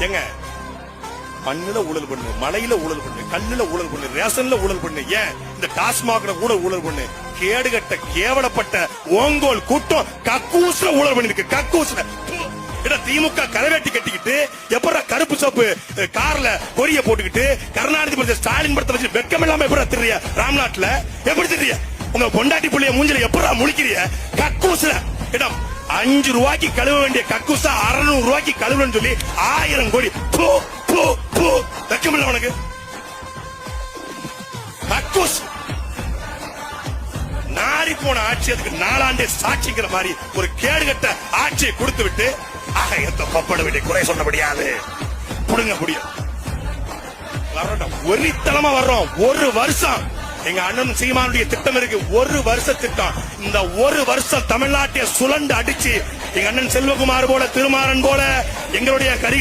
ஏங்க மண்ணுல ஊழல் பண்ணு மலையில ஊழல் பண்ணு கல்லுல ஊழல் பண்ணு ரேஷன்ல ஊழல் பண்ணு ஏன்? இந்த டாஸ்மாக்ல கூட ஊழல் பண்ணு. கேடுகட்ட கேவலப்பட்ட ஓங்கோல் கூட்டம் கக்கூசுல ஊழல் பண்ணிருக்கு கக்கூசுல. திமுக கரவேட்டி கட்டிக்கிட்டு எப்படா கருப்பு சோப்பு கார்ல கொரிய போட்டுக்கிட்டு கருணாநிதி பிரதேச ஸ்டாலின் படத்தை வச்சு வெக்கம் இல்லாம எப்படா திரிய ராம்நாட்ல எப்படி திரிய உங்க பொண்டாட்டி புள்ளிய மூஞ்சில எப்படா முழிக்கிறிய? கக்கூசுல. இடம். அஞ்சு ரூபாய்க்கு கழுவ வேண்டிய கக்கூசா அறுநூறு ரூபாய்க்கு கழுவுன்னு சொல்லி ஆயிரம் கோடி. பூ பூ பூ. வெக்கமில்ல உனக்கு. கக்குஸ். நாரி போன ஆட்சி அதுக்கு நாலாண்டே சாட்சிங்கிற மாதிரி ஒரு கேடுகட்ட ஆட்சியை கொடுத்து விட்டு ஆகையத்தை பப்பட வேண்டிய குறை சொல்ல முடியாது புடுங்க முடியும். வரட்டும் ஒரித்தனமா வர்றோம். ஒரு வருஷம். எங்க அண்ணன் சீமானுடைய திட்டம் இருக்கு. ஒரு வருஷ திட்டம். இந்த ஒரு வருஷம் தமிழ்நாட்டை சுழண்டு அடிச்சு எங்க அண்ணன் செல்வகுமார் போல திருமாறன் போல எங்களுடைய கரிகா